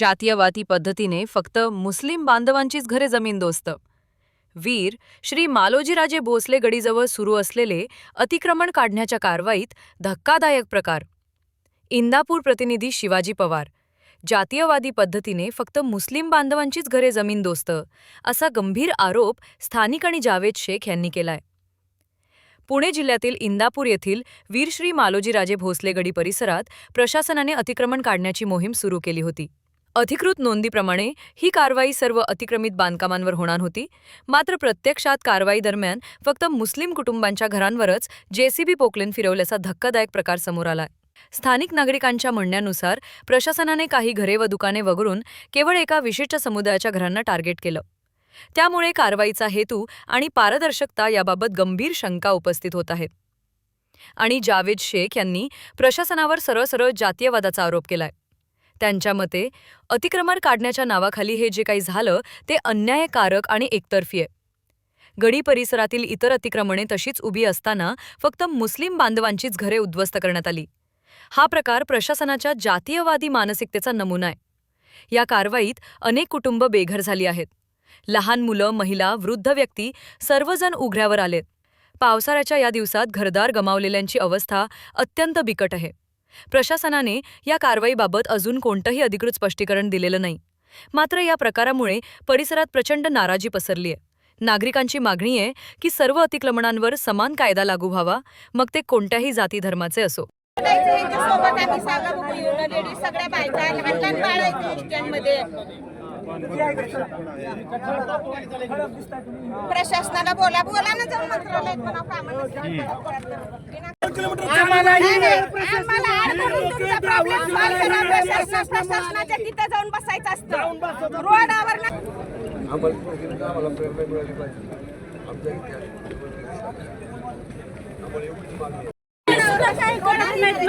जातीयवादी पद्धतीने फक्त मुस्लिम बांधवांचीच घरे जमीन दोस्त. वीर श्री मालोजीराजे भोसले गडीजवळ सुरू असलेले अतिक्रमण काढण्याच्या कारवाईत धक्कादायक प्रकार. इंदापूर प्रतिनिधी शिवाजी पवार जातीयवादी पद्धतीने फक्त मुस्लिम बांधवांचीच घरे जमीन दोस्त असा गंभीर आरोप स्थानिक आणि जावेद शेख यांनी केलाय. पुणे जिल्ह्यातील इंदापूर येथील वीरश्री मालोजीराजे भोसले गडी परिसरात प्रशासनाने अतिक्रमण काढण्याची मोहीम सुरू केली होती. अधिकृत नोंदीप्रमाणे ही कारवाई सर्व अतिक्रमित बांधकामांवर होणार होती. मात्र प्रत्यक्षात कारवाई दरम्यान फक्त मुस्लिम कुटुंबांच्या घरांवरच जेसीबी पोकलेन फिरवल्याचा धक्कादायक प्रकार समोर आलाय स्थानिक नागरिकांच्या म्हणण्यानुसार प्रशासनाने काही घरे व दुकाने वगळून केवळ एका विशिष्ट समुदायाच्या घरांना टार्गेट केलं. त्यामुळे कारवाईचा हेतू आणि पारदर्शकता याबाबत गंभीर शंका उपस्थित होत आहेत. आणि जावेद शेख यांनी प्रशासनावर सरळ सरळ जातीयवादाचा आरोप केलाय. त्यांच्या मते अतिक्रमण काढण्याच्या नावाखाली हे जे काही झालं ते अन्यायकारक आणि एकतर्फी आहे. गडी परिसरातील इतर अतिक्रमणे तशीच उभी असताना फक्त मुस्लिम बांधवांचीच घरे उद्ध्वस्त करण्यात आली. हा प्रकार प्रशासनाच्या जातीयवादी मानसिकतेचा नमुना आहे. या कारवाईत अनेक कुटुंब बेघर झाली आहेत. लहान मुलं महिला वृद्ध व्यक्ती सर्वजण उघड्यावर आलेत. पावसाळ्याच्या या दिवसात घरदार गमावलेल्यांची अवस्था अत्यंत बिकट आहे. प्रशासनाने या कारवाईबाबत अजून कोणतंही अधिकृत स्पष्टीकरण दिलेलं नाही. मात्र या प्रकारामुळे परिसरात प्रचंड नाराजी पसरली आहे नागरिकांची मागणी आहे की सर्व अतिक्रमणांवर समान कायदा लागू व्हावा मग ते कोणत्याही जाती धर्माचे असो. प्रशासनाला बोला बोला ना जाऊन मंत्रालयात म्हणा कामाला आम्हाला प्रशासनाच्या तिथं जाऊन बसायचं असतं. रोडावर ना.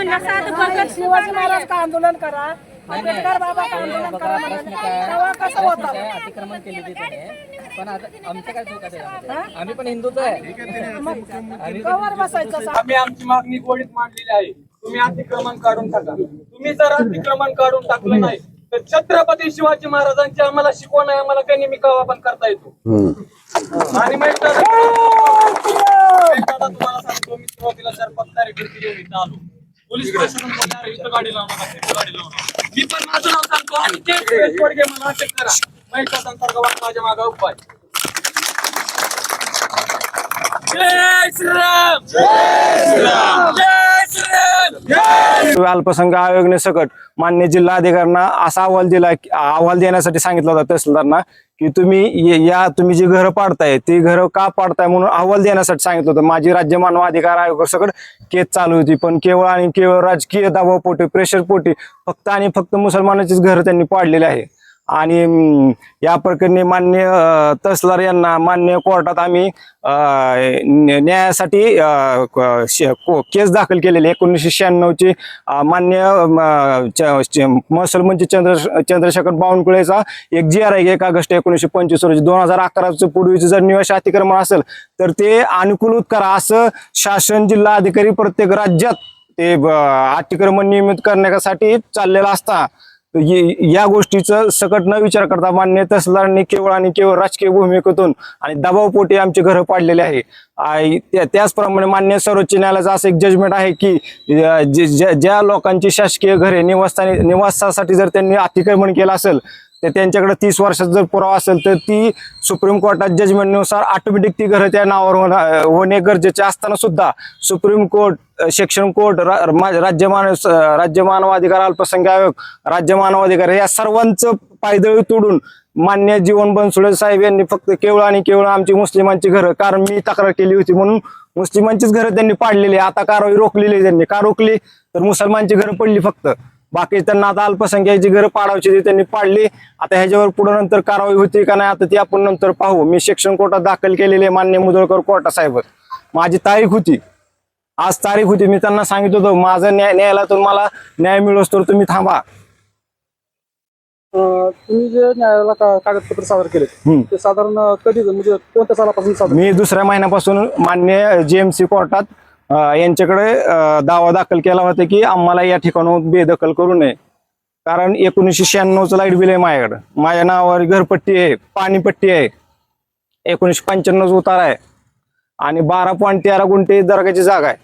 शिवाजी महाराज का आंदोलन करा? आंबेडकर बाबा का आंदोलन करा? तेव्हा कसं होतं? काय अतिक्रमण केली ती त्याने पण आता आमचं काय चूक आहे त्याच्यामध्ये? आम्ही पण हिंदूच आहे. कवर बसायचं आम्ही आमची मागणी गोडीत मांडलेली आहे. तुम्ही अतिक्रमण काढून टाका. तुम्ही जर अतिक्रमण काढून टाकलं नाही तर छत्रपती शिवाजी महाराजांची आम्हाला शिकवण आहे आम्हाला काही नेहमी कवा पण करता येतो. आणि एकदा तुम्हाला सांगतो मी सुरुवातीला जर पत्तारी फिरती घेऊन इथं आलो. पोलीस प्रशासन बोलले, "अरे, इथं गाडी लावू नका इथं गाडी लावू नका." मी पण माझं नाव सांगतो आणि ते पोरगे मला अटक करा. माझ्या मागा उपाय जय श्रीराम! जय श्रीराम! अल्पसंख्य आयोगाने सकट मान्य जिल्हाधिकाऱ्यांना असा अहवाल दिला अहवाल देण्यासाठी सांगितलं होता तहसीलदारांना की तुम्ही या तुम्ही जी घरं पाडताय ती घरं का पाडताय म्हणून अहवाल देण्यासाठी सांगितलं होतं. माझी राज्य मानव अधिकार आयोगासकट केस चालू होती पण केवळ आणि केवळ राजकीय दबावपोटी प्रेशर पोटी फक्त आणि फक्त मुसलमानाचीच घरं त्यांनी पाडलेली आहे. आणि या प्रकरणी मान्य तहसीलदार यांना मान्य कोर्टात आम्ही न्यायासाठी केस दाखल केलेली एकोणीसशे शहाण्णवची मान्य महसूल मंत्री चंद्र चंद्रशेखर बावनकुळेचा एक जी आर आहे एक ऑगस्ट एकोणीसशे पंचवीस रोजी दोन हजार अकराचं पूर्वीचं जर निवासी अतिक्रमण असेल तर ते अनुकूलित करा असं शासन जिल्हा अधिकारी प्रत्येक राज्यात ते अतिक्रमण नियमित करण्यासाठी चाललेलं असता. या गोष्टीचं सकट न विचार करता मान्य तहसीलदारांनी केवळ आणि केवळ राजकीय भूमिकेतून आणि दबावपोटी आमची घरं पाडलेली आहे. त्याचप्रमाणे मान्य सर्वोच्च न्यायालयाचं असं एक जजमेंट आहे की ज्या ज्या लोकांची शासकीय घरे निवासस्थानी निवासासाठी जर त्यांनी अतिक्रमण केलं असेल तर त्यांच्याकडे तीस वर्षाचा जर पुरावा असेल तर ती सुप्रीम कोर्टात जजमेंटनुसार ऑटोमॅटिक ती घरं त्या नावावर होणे गरजेचे असताना सुद्धा सुप्रीम कोर्ट शिक्षण कोर्ट राज्य मानव राज्य मानवाधिकार अल्पसंख्या आयोग राज्य मानवाधिकार या सर्वांचं पायदळी तोडून मान्य जीवन बनसुळे साहेब यांनी फक्त केवळ आणि केवळ आमची मुस्लिमांची घरं कारण मी तक्रार केली होती म्हणून मुस्लिमांचीच घरं त्यांनी पाडलेली आता कारवाई रोखलेली त्यांनी. का रोखली? तर मुसलमानची घरं पडली फक्त. बाकी त्यांना आता अल्पसंख्याची घरं पाडायची त्यांनी पाडली. आता ह्याच्यावर पुढे नंतर कारवाई होती का नाही आता ती आपण नंतर पाहू. मी सेक्शन कोर्टात दाखल केलेली मान्य मुदळकर कोर्टा साहेब. माझी तारीख होती. आज तारीख होती. मी त्यांना सांगितलं होतं माझा न्याय न्यायाला तर मला न्याय मिळवस तर तुम्ही थांबा. तुम्ही जे न्यायालयाला का- कागदपत्र सादर केले. ते साधारण कधी म्हणजे कोणत्या सालापासून मी दुसऱ्या महिन्यापासून मान्य जेएमसी कोर्टात यांच्याकडे दावा दाखल केला होता की आम्हाला या ठिकाणाहून बेदखल करू नये. कारण एकोणीसशे शहाण्णवचं लाइट बिल आहे माझ्याकडं. माझ्या नावावर घरपट्टी आहे पाणीपट्टी आहे. एकोणीसशे पंच्याण्णवचा उतारा आहे. आणि बारा पॉईंट तेरा गुंठे दर्गाची जागा आहे.